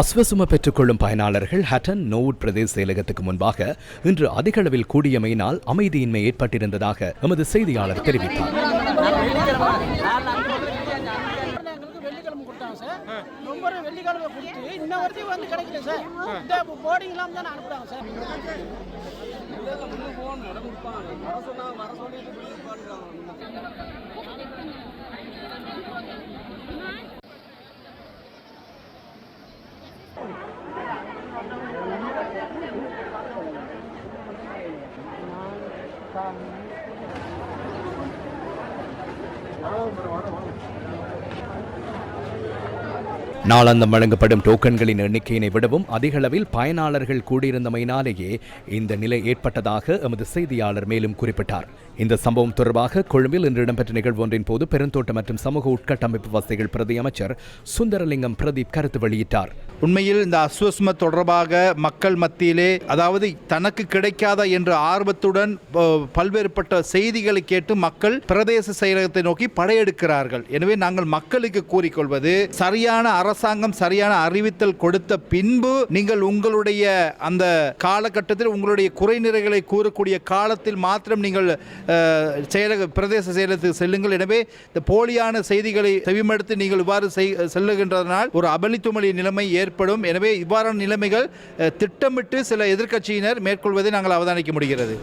அஸ்வசும பெற்றுக்கொள்ளும் பயனாளர்கள் ஹட்டன் நோவுட் பிரதேச செயலகத்துக்கு முன்பாக இன்று அதிக அளவில் கூடியமையினால் அமைதியின்மை ஏற்பட்டிருந்ததாக எமது செய்தியாளர் தெரிவித்தார். சார். நாளாந்தம் வழங்கப்படும் டோக்கன்களின் எண்ணிக்கையினை விடவும் அதிக அளவில் பயனாளர்கள் கூடியிருந்தமையினாலேயே இந்த நிலை ஏற்பட்டதாக எமது செய்தியாளர் மேலும் குறிப்பிட்டார். இந்த சம்பவம் தொடர்பாக கொழும்பில் இன்று இடம்பெற்ற நிகழ்வு ஒன்றின் போது பெருந்தோட்டம் மற்றும் சமூக உட்கட்டமைப்பு வசதிகள் பிரதி அமைச்சர் சுந்தரலிங்கம் பிரதீப் கருத்து வெளியிட்டார். உண்மையில் இந்த அஸ்வஸ்ம தொடர்பாக மக்கள் மத்தியிலே அதாவது தனக்கு கிடைக்காத என்ற ஆர்வத்துடன் பல்வேறுபட்ட செய்திகளை கேட்டு மக்கள் பிரதேச செயலகத்தை நோக்கி படையெடுக்கிறார்கள். எனவே நாங்கள் மக்களுக்கு கூறிக்கொள்வது சரியான அரசாங்கம் சரியான அறிவித்தல் கொடுத்த பின்பு நீங்கள் உங்களுடைய அந்த காலகட்டத்தில் உங்களுடைய குறைநிறைகளை கூறக்கூடிய காலத்தில் மாத்திரம் நீங்கள் செயலக பிரதேச செயலகத்துக்கு செல்லுங்கள். எனவே இந்த போலியான செய்திகளை செவிமடுத்து நீங்கள் இவ்வாறு செய்- செல்லுகின்றதனால் ஒரு அபலித்துமொழி நிலைமை ஏற்படும். எனவே இவ்வாறான நிலைமைகள் திட்டமிட்டு சில எதிர்க்கட்சியினர் மேற்கொள்வதை நாங்கள் அவதானிக்க முடிகிறது.